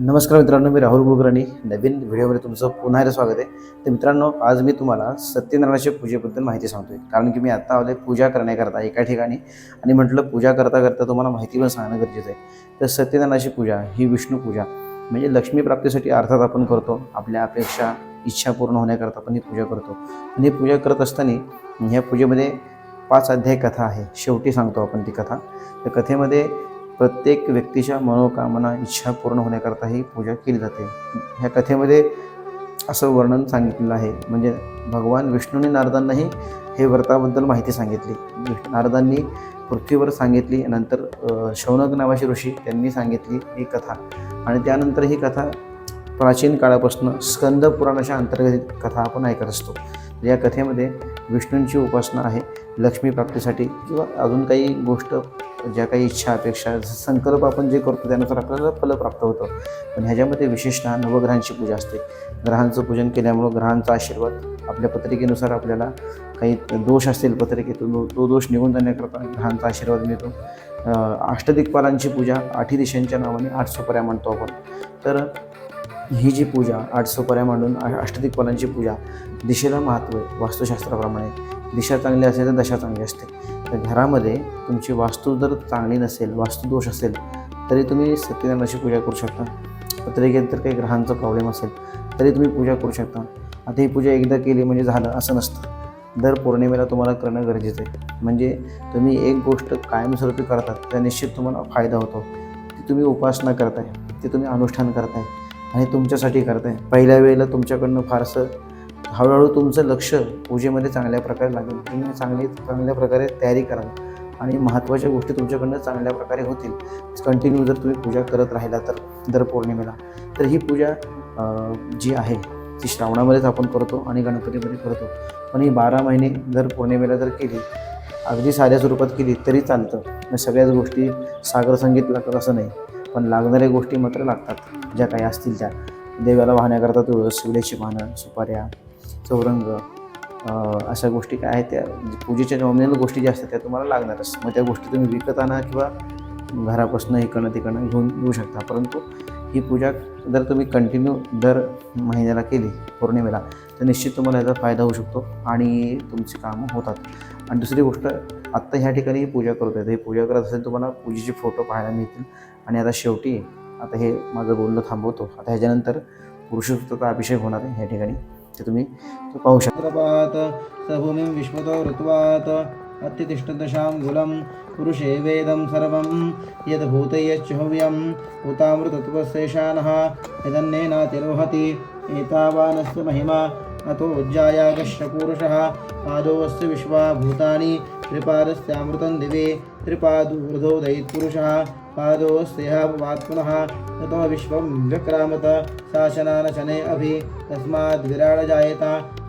नमस्कार मित्रांनो मी राहुल कुलकर्णी. नवीन व्हिडिओमध्ये तुमचं पुन्हा एकदा स्वागत आहे. तर मित्रांनो आज मी तुम्हाला सत्यनारायणाच्या पूजेबद्दल माहिती सांगतोय. कारण की मी आत्ता आलोय पूजा करण्याकरता एका ठिकाणी. आणि म्हटलं पूजा करता करता तुम्हाला माहिती पण सांगणं गरजेचं आहे. तर सत्यनारायणाची पूजा ही विष्णू पूजा म्हणजे लक्ष्मी प्राप्तीसाठी अर्थात आपण करतो. आपल्या अपेक्षा इच्छा पूर्ण होण्याकरता आपण ही पूजा करतो. आणि ही पूजा करत असताना ह्या पूजेमध्ये पाच अध्याय कथा आहे. शेवटी सांगतो आपण ती कथा. त्या कथेमध्ये प्रत्येक व्यक्तीच्या मनोकामना इच्छा पूर्ण होण्याकरता ही पूजा केली जाते. ह्या कथेमध्ये असं वर्णन सांगितलेलं आहे. म्हणजे भगवान विष्णूने नारदांनाही हे व्रताबद्दल माहिती सांगितली. नारदांनी पृथ्वीवर सांगितली नंतर शौनक नावाची ऋषी त्यांनी सांगितली ही कथा. आणि त्यानंतर ही कथा प्राचीन काळापासून स्कंद पुराणाच्या अंतर्गत कथा आपण ऐकत असतो. या कथेमध्ये विष्णूंची उपासना आहे लक्ष्मी प्राप्तीसाठी किंवा अजून काही गोष्ट ज्या काही इच्छा अपेक्षा संकल्प आपण जे करतो त्यानुसार आपल्याला फल प्राप्त होतं. पण ह्याच्यामध्ये विशेषतः नवग्रहांची पूजा असते. ग्रहांचं पूजन केल्यामुळं ग्रहांचा आशीर्वाद आपल्या पत्रिकेनुसार आपल्याला काही दोष असतील पत्रिकेतून तो दोष निघून जाण्याकरता ग्रहांचा आशीर्वाद मिळतो. अं, अष्टदिक्पालांची पूजा आठी दिशांच्या नावाने आठ सुपऱ्या म्हणतो आपण. तर ही जी पूजा आठ पर्याय मांडून अष्टदिक फलांची पूजा दिशेला महत्त्व आहे वास्तुशास्त्राप्रमाणे. दिशा चांगली असेल तर दशा चांगली असते. तर घरामध्ये तुमची वास्तू जर चांगली नसेल वास्तुदोष असेल तरी तुम्ही सत्यनारायणाची पूजा करू शकता. पत्रिकेत तर काही ग्रहांचा प्रॉब्लेम असेल तरी तुम्ही पूजा करू शकता. आता ही पूजा एकदा केली म्हणजे झालं असं नसतं. दर पौर्णिमेला तुम्हाला करणं गरजेचं आहे. म्हणजे तुम्ही एक गोष्ट कायमस्वरूपी करतात त्या निश्चित तुम्हाला फायदा होतो. ती तुम्ही उपासना करताय ते तुम्ही अनुष्ठान करताय. आणि तुमच्यासाठी करताय पहिल्या वेळेला तुमच्याकडनं फारसं हळूहळू तुमचं लक्ष पूजेमध्ये चांगल्या प्रकारे लागेल. तुम्ही चांगली चांगल्या प्रकारे तयारी कराल. आणि महत्त्वाच्या गोष्टी तुमच्याकडनं चांगल्या प्रकारे होतील. कंटिन्यू जर तुम्ही पूजा करत राहिला तर दर पौर्णिमेला. तर ही पूजा जी आहे ती श्रावणामध्येच आपण करतो आणि गणपतीमध्ये करतो. पण ही बारा महिने जर पौर्णिमेला जर केली अगदी साध्या स्वरूपात केली तरी चालतं. मग सगळ्याच गोष्टी सागर संगीत लागतात असं नाही. पण लागणाऱ्या गोष्टी मात्र लागतात. ज्या काही असतील त्या. देवाला वाहण्याकरता तुळस विड्याची पानं सुपाऱ्या चौरंग अशा गोष्टी काय आहेत त्या? म्हणजे पूजेच्या नॉमिनल गोष्टी ज्या असतात त्या तुम्हाला लागणारच. मग त्या गोष्टी तुम्ही विकत आणा किंवा घरापासून इकडनं तिकडनं घेऊन येऊ शकता. परंतु ही पूजा जर तुम्ही कंटिन्यू दर महिन्याला केली पौर्णिमेला तर निश्चित तुम्हाला याचा फायदा होऊ शकतो आणि तुमची कामं होतात. आणि दुसरी गोष्ट आत्ता ह्या ठिकाणी ही पूजा करतोय. तर ही पूजा करत असेल तुम्हाला पूजेचे फोटो पाहायला मिळतील. आणि आता शेवटी आता हे माझं बोलणं थांबवतो. आता ह्याच्यानंतर पुरुषसूत्राचा अभिषेक होणार आहे. ह्या ठिकाणी ते तुम्ही तो पाहू शकता. चन्द्रपात विश्वतो ऋत्वात् अत्युतिष्ठदशां गुलं पुरुषे वेदं सर्वं यद्भूतयच्छुव्यम् उतामृतत्वशेषानः यदन्नेनातिरोहति एतावानस्य महिमा अतोज्जायागश्च पुरुषः पादोऽस्य विश्वा भूतानि त्रिपादस्यामृतं दिवे पादौ पादोऽस्यः पुनः ततो विश्वं व्यक्रामत शासनानशने अभि तस्माद् विराड जायत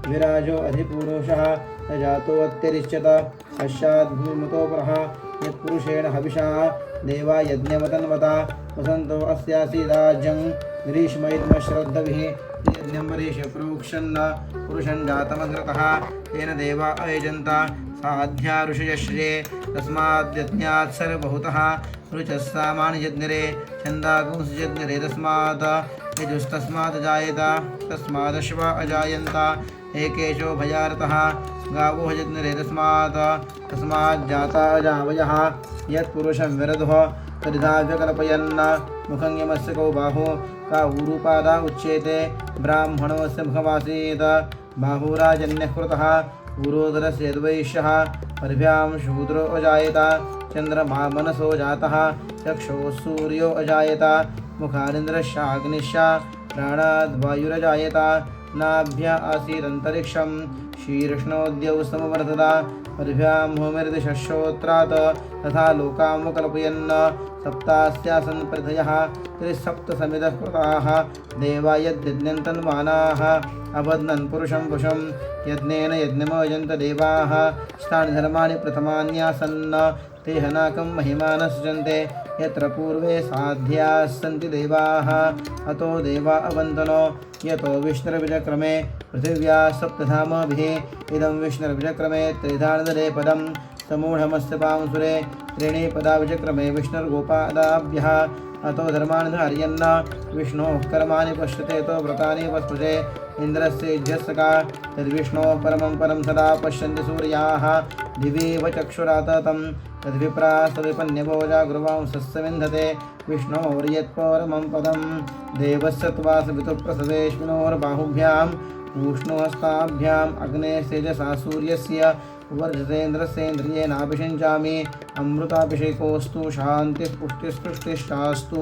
विराजो अधिपुरुषः स जातोऽत्यरिच्यत पश्चात् यत्पुरुषेण हविषा देवा यज्ञवतन्वता वसन्तो अस्यासीदाज्यं ग्रीष्मैर्मश्रद्धभिः यज्ञम्बरीश प्रोक्षन्न पुरुषं जातमग्रतः तेन देवा अयजन्त साध्या ऋषयश्रिये तस्माद्यज्ञात् सर्वभूतः ऋचः सामान्यज्ञरे छन्दागुंसजज्ञरे तस्मात् यजुस्तस्मात् जायेत तस्मादश्व अजायन्त। एकेशो भयार्थः गावो जज्ञरे तस्मात्। तस्माज्जाता अजावयः यत्पुरुषं विरधो। तदिधाव्यकल्पयन् मुखं यमस्य कौ बाहो। का ऊरुपादा उच्येते ब्राह्मणोऽस्य मुखमासीत्। बाहुराजन्यः कृतः पुरोदरस्य यद्वैश्यः पर्भ्यां शूद्रो अजायत चन्द्रमा मनसो जातः चक्षुः सूर्यो अजायत। मुखारिन्द्रश्चाग्निश्च प्राणाद्वायुरजायत नाभ्य आसीदन्तरिक्षं शीर्ष्णोद्यौ समवर्तता पर्भ्यां भूमिर्दिशश्रोत्रात् तथा लोकामुकल्पयन् सप्तास्यासन् पृथयः। त्रिसप्तसमिदः कृताः। देवा यद्यज्ञन्तन्वानाः अबध्नन् पुरुषं पुषं यज्ञेन यज्ञमोजन्त देवाः। स्थानधर्माणि प्रथमान्यासन् ते हनाकं महिमानः सृजन्ते यत्र पूर्वे साध्याः सन्ति देवाः। अतो देवा अवन्तनो यतो विष्णुर्विजक्रमे पृथिव्या सप्तधामभिः। इदं विष्णुर्विजक्रमे त्रिधानदरे पदं समूढमस्य पांसुरे त्रीणि पदा विष्णुर्गोपादाभ्यः। अतो धर्मान् धारयन्न विष्णोः कर्माणि पश्यते तो व्रतानि पस्पृशे इन्द्रस्य यज्ञस्सका तद्विष्णोः परमं परं सदा पश्यन्ति सूर्याः। दिवेव चक्षुरात तं तद्विप्रास्तविपन्यभोजा गुरुवां सस्य विष्णोर्यत्परमं पदं देवस्य त्वा ऊष्णोहस्ताभ्याम् उष्णोहस्ताभ्याम् अग्नेस्तेजसा सूर्यस्य वर्धतेन्द्रस्येन्द्रियेणाभिषिञ्चामि अमृताभिषेकोऽस्तु शान्तिः पुष्टिस्पृष्टिश्चास्तु